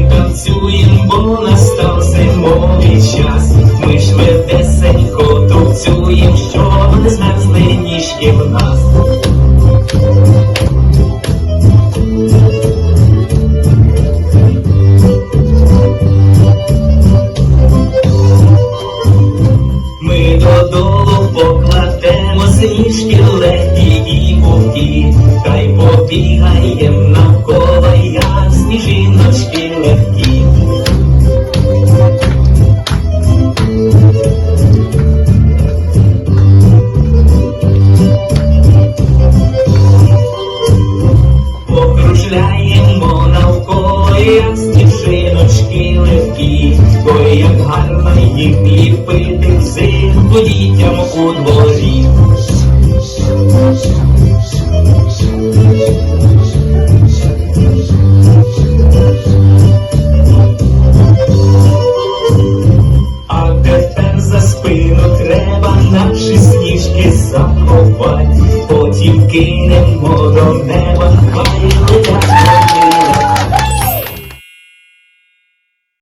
танцюєм, бо настав зимовий час. Ми швидесенько тупцюєм, щоб не змерзли ніжки в нас. Ми додолу покладемо сніжки легкі і пухкі, та й побігаєм навколо, легкі. Навколо, як сніжиночки легкі, гарно їх ліпити взимку дітям у дворі. Наші сніжки заховать, потім кинемо до неба,